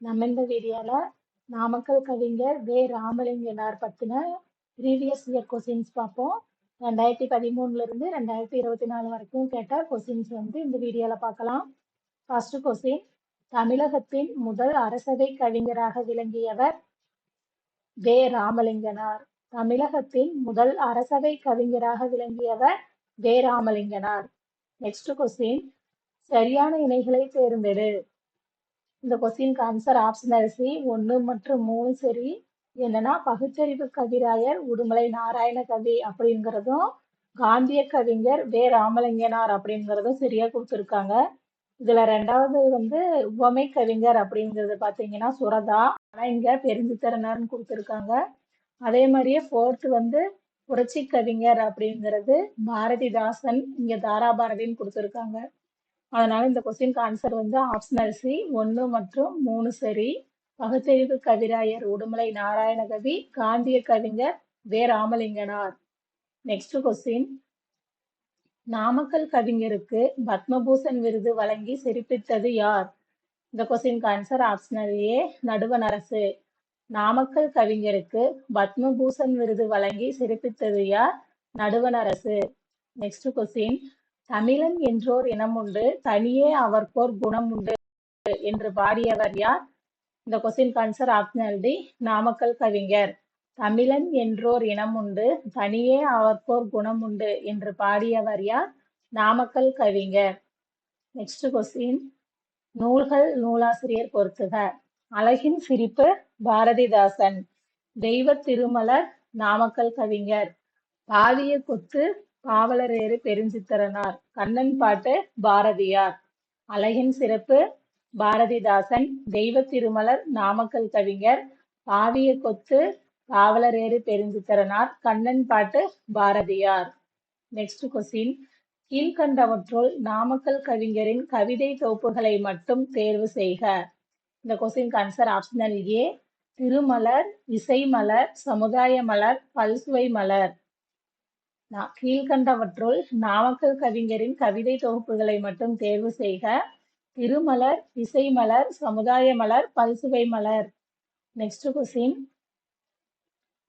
நம்ம இந்த வீடியோல நாமக்கல் கவிஞர் வே. ராமலிங்கனார் பத்தின ப்ரீவியஸ் இயர் கொஸ்டின்ஸ் பார்ப்போம் ரெண்டாயிரத்தி பதிமூணுல இருந்து ரெண்டாயிரத்தி இருபத்தி நாலு வரைக்கும் கேட்ட கொஸ்டின்ஸ் வந்து இந்த வீடியோல பார்க்கலாம் ஃபர்ஸ்ட் கொஸ்டின் தமிழகத்தின் முதல் அரசவை கவிஞராக விளங்கியவர் வே. ராமலிங்கனார். தமிழகத்தின் முதல் அரசவை கவிஞராக விளங்கியவர் வே. ராமலிங்கனார். நெக்ஸ்ட் கொஸ்டின் சரியான இணைகளை தேர்ந்தெடு. இந்த கொஸ்டினுக்கு ஆன்சர் ஆப்ஷன் சி ஒன்று மற்றும் மூணு சரி. என்னன்னா பகுச்சறிவு கவிராயர் உடுமலை நாராயண கவி அப்படிங்கிறதும் காந்திய கவிஞர் வே. ராமலிங்கனார் அப்படிங்கிறதும் சரியா கொடுத்துருக்காங்க. இதுல ரெண்டாவது வந்து உவமை கவிஞர் அப்படிங்கிறது பாத்தீங்கன்னா சுரதா. ஆனா இங்க பெருஞ்சித்திரனார்னு கொடுத்துருக்காங்க. அதே மாதிரியே ஃபோர்த் வந்து புரட்சி கவிஞர் அப்படிங்கிறது பாரதிதாசன் இங்க தாராபாரதின்னு கொடுத்துருக்காங்க. அதனால இந்த கொஸ்டினுக்கு ஆன்சர் வந்து ஆப்ஷனல் சி ஒன்று மற்றும் மூணு சரி. பகுத்தறிவு கவிராயர் உடுமலை நாராயணகவி காந்திய கவிஞர் வே ராமலிங்கனார் நெக்ஸ்ட் கொஸ்டின் நாமக்கல் கவிஞருக்கு பத்மபூஷன் விருது வழங்கி சிறப்பித்தது யார்? இந்த கொஸ்டினுக்கு ஆன்சர் ஆப்ஷனல் ஏ நடுவன் அரசு. நாமக்கல் கவிஞருக்கு பத்மபூஷன் விருது வழங்கி சிறப்பித்தது யார்? நடுவன் அரசு. நெக்ஸ்ட் கொஸ்டின் தமிழன் என்றோர் இனம் உண்டு தனியே அவர்க்கோர் குணம் உண்டு என்று பாடியவர் யார்? இந்த question answer optional D Namakkal கவிஞர். தமிழன் என்றோர் இனம் உண்டு தனியே அவர்க்கோர் குணம் உண்டு என்று பாடியவர் யார்? நாமக்கல் கவிஞர். நெக்ஸ்ட் கொஸ்டின் நூல்கள் நூலாசிரியர் பொறுத்துக. அழகின் சிரிப்பு பாரதிதாசன். தெய்வ திருமலர் நாமக்கல் கவிஞர். பாதிய கொத்து பாவலரேறு பெருஞ்சித்திரனார். கண்ணன் பாட்டு பாரதியார். அழகின் சிறப்பு பாரதிதாசன். தெய்வ திருமலர் நாமக்கல் கவிஞர் பாவிய கொத்து பாவலரேறு பெருஞ்சித்திரனார். கண்ணன் பாட்டு பாரதியார். நெக்ஸ்ட் கொஸ்டின் கீழ்கண்டவற்றுள் நாமக்கல் கவிஞரின் கவிதை தொகுப்புகளை மட்டும் தேர்வு செய்க. இந்த question answer optional A Thirumalar Isaimalar சமுதாய மலர் பல்சுவை மலர். கீழ்கண்டவற்றுள் நாமக்கல் கவிஞரின் கவிதை தொகுப்புகளை மட்டும் தேர்வு செய்க. திருமலர் இசைமலர் சமுதாய மலர் பல்சுவை மலர். நெக்ஸ்ட் கொஸ்டின்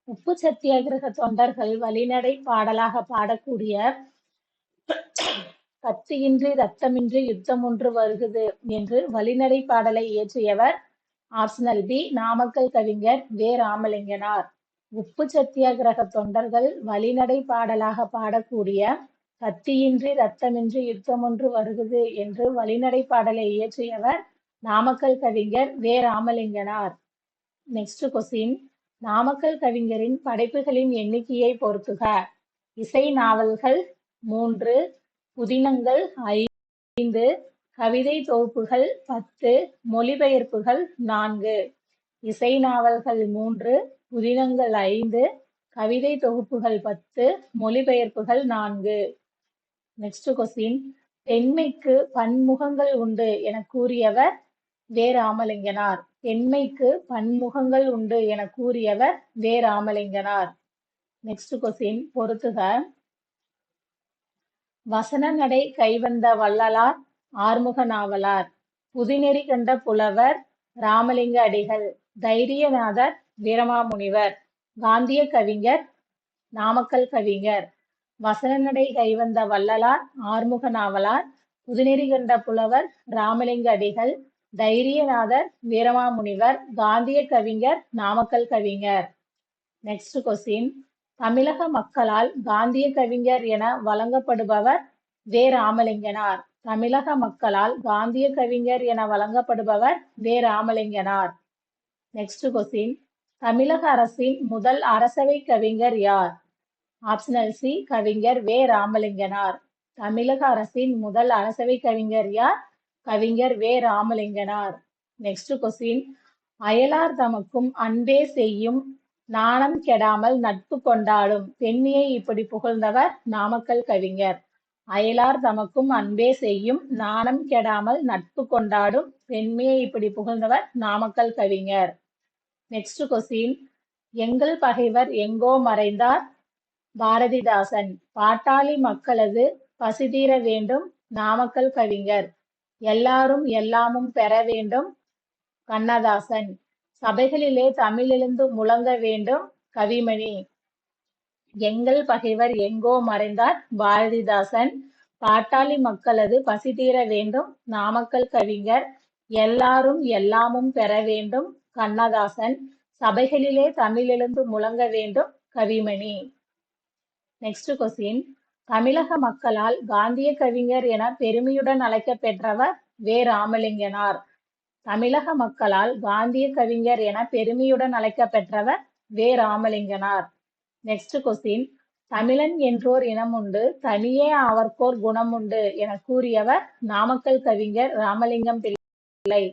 உப்பு சத்தியாகிரக தொண்டர்கள் வழிநடை பாடலாக பாடக்கூடிய கத்தியின்றி ரத்தமின்றி யுத்தம் ஒன்று வருகிறது என்று வழிநடை பாடலை இயற்றியவர் ஆப்ஷனல் பி. நாமக்கல் கவிஞர் வே. ராமலிங்கனார். உப்பு சத்தியாகிரக தொண்டர்கள் வழிநடை பாடலாக பாடக்கூடிய கத்தியின்றி ரத்தமின்றி யுத்தம் ஒன்று வருகுது என்று வழிநடை பாடலை இயற்றியவர் நாமக்கல் கவிஞர் வே. ராமலிங்கனார். நெக்ஸ்ட் கொஸ்டின் நாமக்கல் கவிஞரின் படைப்புகளின் எண்ணிக்கையை பொறுத்துக. இசை நாவல்கள் மூன்று புதினங்கள் ஐந்து கவிதை தொகுப்புகள் பத்து மொழிபெயர்ப்புகள் நான்கு. இசை நாவல்கள் மூன்று புதினங்கள் ஐந்து கவிதை தொகுப்புகள் பத்து மொழிபெயர்ப்புகள் நான்கு. நெக்ஸ்ட் கொஸ்டின் பெண்மைக்கு பன்முகங்கள் உண்டு என கூறியவர் வே ராமலிங்கனார் பெண்மைக்கு பன்முகங்கள் உண்டு என கூறியவர் வே ராமலிங்கனார் நெக்ஸ்ட் கொஸ்டின் பொறுத்துக. வசன நடை கைவந்த வள்ளலார் ஆறுமுக நாவலார். புதினெறி கண்ட புலவர் ராமலிங்க அடிகள். தைரியநாதர் வீரமாமுனிவர் காந்திய கவிஞர் நாமக்கல் கவிஞர் வசனநடை கைவந்த வள்ளலார் ஆறுமுக நாவலார் புதுநெறி கண்ட புலவர் ராமலிங்க அடிகள் தைரியநாதர் வீரமாமுனிவர் காந்திய கவிஞர் நாமக்கல் கவிஞர். நெக்ஸ்ட் கொஸ்டின் தமிழக மக்களால் காந்திய கவிஞர் என வழங்கப்படுபவர் வே. ராமலிங்கனார். தமிழக மக்களால் காந்திய கவிஞர் என வழங்கப்படுபவர் வே. ராமலிங்கனார். நெக்ஸ்ட் கொஸ்டின் தமிழக அரசின் முதல் அரசவை கவிஞர் யார்? ஆப்ஷனல் சி கவிஞர் வே. ராமலிங்கனார். தமிழக அரசின் முதல் அரசவை கவிஞர் யார்? கவிஞர் வே. ராமலிங்கனார். நெக்ஸ்ட் கொஸ்டின் அயலார் தமக்கும் அன்பே செய்யும் நாணம் கெடாமல் நட்பு கொண்டாடும் பெண்மையை இப்படி புகழ்ந்தவர் நாமக்கல் கவிஞர். அயலார் தமக்கும் அன்பே செய்யும் நாணம் கெடாமல் நட்பு கொண்டாடும் பெண்மையை இப்படி புகழ்ந்தவர் நாமக்கல் கவிஞர். நெக்ஸ்ட் கொஸ்டின் எங்கள் பகைவர் எங்கோ மறைந்தார்? பாரதிதாசன் பாட்டாளி மக்களது பசிதீர வேண்டும் நாமக்கல் கவிஞர். எல்லாரும் எல்லாமும் பெற வேண்டும் கண்ணதாசன். சபைகளிலே தமிழிலிருந்து முழங்க வேண்டும் கவிமணி. எங்கள் பகைவர் எங்கோ மறைந்தார்? பாரதிதாசன் பாட்டாளி மக்களது பசி தீர வேண்டும் நாமக்கல் கவிஞர். எல்லாரும் எல்லாமும் பெற வேண்டும் கண்ணதாசன் சபைகளிலே தமிழெழுந்து முழங்க வேண்டும் கவிமணி. நெக்ஸ்ட் கொஸ்டின் தமிழக மக்களால் காந்திய கவிஞர் என பெருமையுடன் அழைக்கப்பெற்றவர் வே. ராமலிங்கனார். தமிழக மக்களால் காந்திய கவிஞர் என பெருமையுடன் அழைக்கப்பெற்றவர் வே. ராமலிங்கனார். நெக்ஸ்ட் கொஸ்டின் தமிழன் என்றோர் இனம் உண்டு தனியே அவர்க்கோர் குணம் உண்டு என கூறியவர் நாமக்கல் கவிஞர் ராமலிங்கம் பிள்ளை.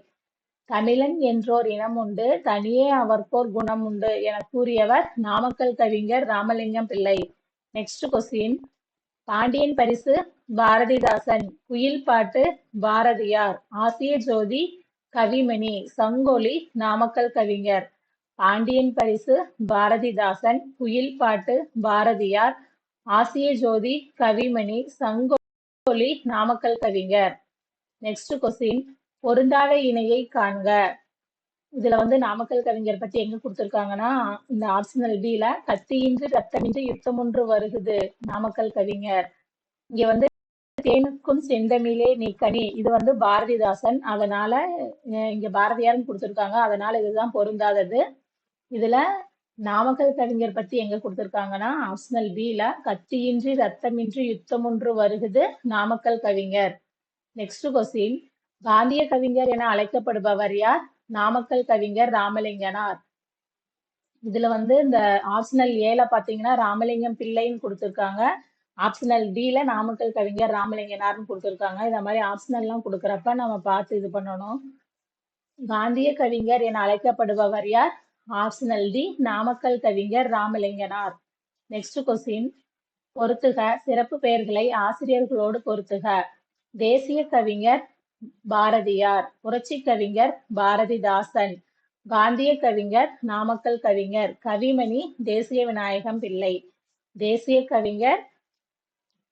தமிழன் என்றோர் இனம் உண்டு தனியே அவர்க்கோர் குணம் உண்டு என கூறியவர் நாமக்கல் கவிஞர் ராமலிங்கம் பிள்ளை. நெக்ஸ்ட் கொஸ்டின் பாண்டியன் பரிசு பாரதிதாசன். குயில் பாட்டு பாரதியார். ஆசிய ஜோதி கவிமணி. சங்கொலி நாமக்கல் கவிஞர். பாண்டியன் பரிசு பாரதிதாசன். குயில் பாட்டு பாரதியார். ஆசிய ஜோதி கவிமணி. சங்கோலி நாமக்கல் கவிஞர். நெக்ஸ்ட் கொஸ்டின் பொருந்தாத இணையை காண்க. இதுல வந்து நாமக்கல் கவிஞர் பத்தி எங்க கொடுத்திருக்காங்கன்னா இந்த ஆப்ஷனல் பில கத்தியின்றி ரத்தமின்றி யுத்தம் ஒன்று வருகுது நாமக்கல் கவிஞர். இங்க வந்து தேனுக்கும் செந்தமிழே நீ கனி. இது வந்து பாரதிதாசன் அதனால இங்க பாரதியாரும் கொடுத்திருக்காங்க அதனால இதுதான் பொருந்தாதது. இதுல நாமக்கல் கவிஞர் பத்தி எங்க கொடுத்திருக்காங்கன்னா ஆப்ஷனல் பில கத்தியின்றி ரத்தமின்றி யுத்தம் ஒன்று வருகுது நாமக்கல் கவிஞர். நெக்ஸ்ட் கொஸ்டின் காந்திய கவிஞர் என அழைக்கப்படுபவர் யார்? நாமக்கல் கவிஞர் ராமலிங்கனார். இதுல வந்து இந்த ஆப்ஷனல் ஏல பாத்தீங்கன்னா ராமலிங்கம் பிள்ளைன்னு கொடுத்துருக்காங்க. ஆப்ஷனல் டில நாமக்கல் கவிஞர் ராமலிங்கனார்னு கொடுத்துருக்காங்க. இந்த மாதிரி ஆப்ஷனல் எல்லாம் கொடுக்கறப்ப நம்ம பார்த்து இது பண்ணணும். காந்திய கவிஞர் என அழைக்கப்படுபவர் யார்? ஆப்ஷனல் டி நாமக்கல் கவிஞர் ராமலிங்கனார். நெக்ஸ்ட் கொஸ்டின் பொருத்துக சிறப்பு பெயர்களை ஆசிரியர்களோடு பொருத்துக. தேசிய கவிஞர் பாரதியார் புரட்சி கவிஞர் பாரதிதாசன் காந்திய கவிஞர் நாமக்கல் கவிஞர் கவிமணி தேசிய விநாயகம் பிள்ளை. தேசிய கவிஞர்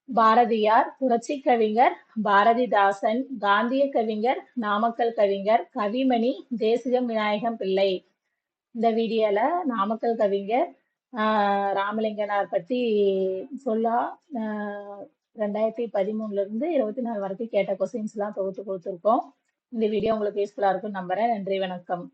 பாரதியார் புரட்சி கவிஞர் பாரதிதாசன் காந்திய கவிஞர் நாமக்கல் கவிஞர் கவிமணி தேசிய விநாயகம் பிள்ளை. இந்த வீடியோல நாமக்கல் கவிஞர் ஆஹ் ராமலிங்கனார் பத்தி சொல்லா ஆஹ் ரெண்டாயிரத்தி பதிமூணுல இருந்து இருபத்தி நாலு வரைக்கும் கேட்ட கொஸ்டின்ஸ் எல்லாம் தொகுத்து கொடுத்துருக்கோம். இந்த வீடியோ உங்களுக்கு யூஸ்ஃபுல்லா இருக்கும் நம்புறேன். நன்றி வணக்கம்.